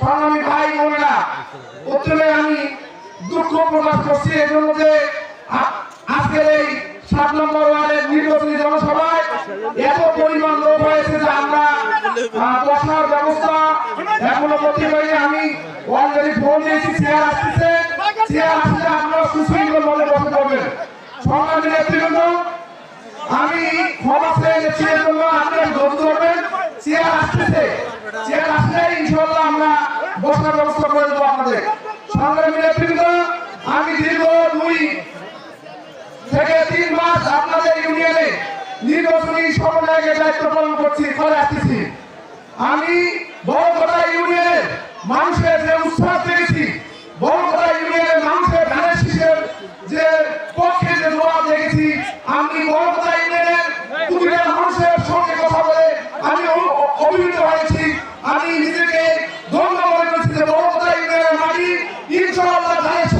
সংগ্রামী ভাই বোনেরা, প্রথমে আমি দুঃখ প্রকাশ করছি এই জন্য যে আজকের এই সাত নম্বর ওয়ার্ডের নির্বাচনী জনসভায় এত পরিমাণ লোক হয়েছে যে আমরা বসার ব্যবস্থা এখনও করতে পারি আমি অলরেডি ফোন দিয়েছি চেয়ার আসতেছে। চেয়ার আসলে আপনারা সুশৃঙ্খল ভাবে বসে পড়বেন। সংগ্রামী নেতৃবৃন্দ, আমি ক্ষমা চেয়ে এর জন্য আপনারা ধৈর্য ধরবেন চেয়ার আসতেছে চেয়ার আসলে ইনশাল্লাহ আমরা বসার ব্যবস্থা করে দেবো আমাদের। সংগ্রামী নেতৃত্ব আমি দীর্ঘ দুই থেকে তিন মাস আপনাদের ইউনিয়নে নির্বাচনী সমন্বয়কের দায়িত্ব পালন করছি করে আসতেছি। আমি বড়কটা ইউনিয়নের মানুষের যে উৎসাহ পেয়েছি বড়কটা ইউনিয়নের মানুষের ধানের শীষের যে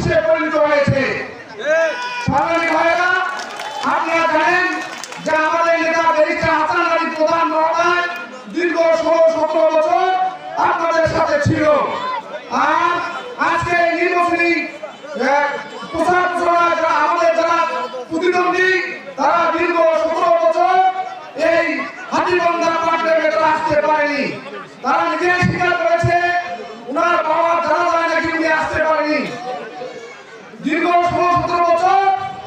ইনশাআল্লাহ পরিণত হয়েছে। আপনারা জানেন যে আমাদের নেতা বেরিকা হাসান প্রধান মহোদয় দীর্ঘ ষোলো, সতেরো বছর আপনাদের সাথে ছিল। আর আজকে এই নির্বাচনী আহ, প্রচার প্রচারণা যারা আমাদের যারা প্রতিদ্বন্দ্বী তারা দীর্ঘ সতেরো বছর এই হাতিবন্ধা পার্টির ভেতরে আসতে পারেনি তারা নিজেই স্বীকার করেছে উনার বাবা জানা যায় নাকি উনি আসতে পারেনি দীর্ঘ ষোলো সতেরো বছর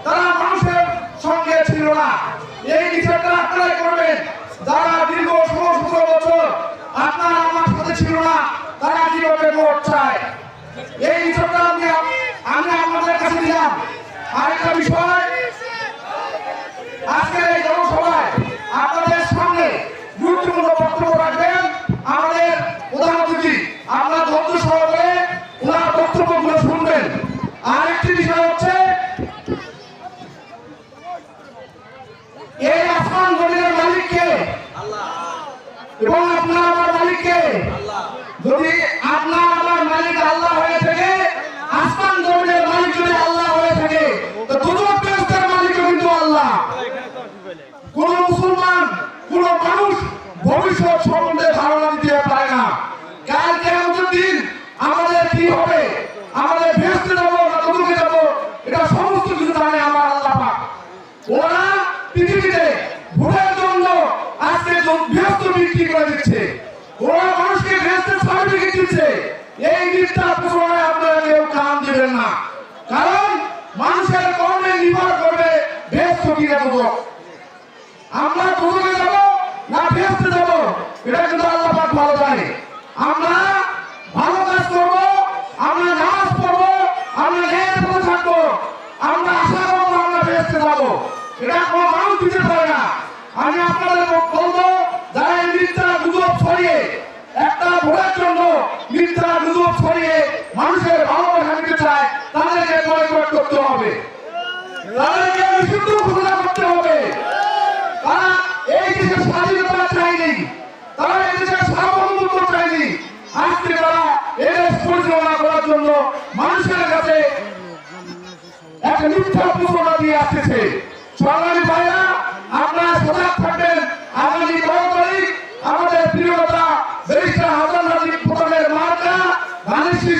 তারা মানুষের সঙ্গে ছিল না এই আপনারাই করবেন। যারা দীর্ঘ ষোলো বছর আপনারা আমার সাথে ছিল না তারা কীভাবে ভোট চায় এই বিষয়টা আমি আমি আপনাদের কাছে দিলাম আরেকটা বিষয় আজকের এই জনসভায় আপনাদের সামনে গুরুত্বপূর্ণ বক্তব্য রাখবেন আমাদের প্রধান অতিথি আমরা ধৈর্য সহকারে ওনার বক্তব্যগুলো শুনবেন আরেকটি বিষয় হচ্ছে এই আসমান জমিনের মালিককে এবং আপনার আমার মালিককে যদি আপনার আমার মালিক আল্লাহ হয়ে থাকে, আসমান জমিনের মালিক যদি আল্লাহ হয়ে থাকে, তো দুজন মালিকও কিন্তু আল্লাহ। কোন মুসলমান, কোন মানুষ ভবিষ্যৎ সম্বন্ধে ধারণা দিতে পারে না। কাল কেমন দিন আমাদের কি হবে? আমাদের ভেস্তে যাব না কদুকে যাব? এটা সমস্ত কিছু জানে আমার আল্লাহ পাক। ওরা পৃথিবীতে ভোটের জন্য আজকে ভেস্ত বিক্রি করে দিচ্ছে। ওরা আমরা ভালো জানে। আমরা ভালো কাজ করব, আমরা নামাজ পড়ব, আমরা ন্যায়ের আমরা আশা করব আমরা ফেরতে যাব। এটা কোনো মানুষ দিতে পারে না আমি আপনাদের বলব যারা এই মিথ্যা গুজব ছড়িয়ে একটা ভোটের জন্য মিথ্যা গুজব ছড়িয়ে মানুষের ভালোবাসা নিতে চায় তাদেরকে বয়কট করতে হবে। তাদেরকে বিশুদ্ধ ঘোষণা করতে হবে। তারা এই দেশের স্বাধীনতা চায়নি। তারা এই দেশের সার্বভৌমত্ব চায়নি। আজকে তারা এদেশ পরিচালনা করার জন্য মানুষের কাছে এক মিথ্যা প্রচারণা দিয়ে আসতেছে। সংগ্রামী ভাইরা আপনারা সজাগ থাকবেন। আগামী বারো তারিখ আমাদের প্রিয়তা ব্যারিস্টার হাসান হাজি প্রধানের মার্কা ধানের শীষ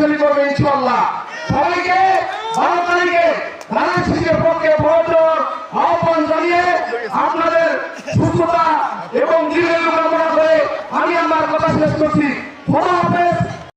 হাতকে শক্তিশালী করবে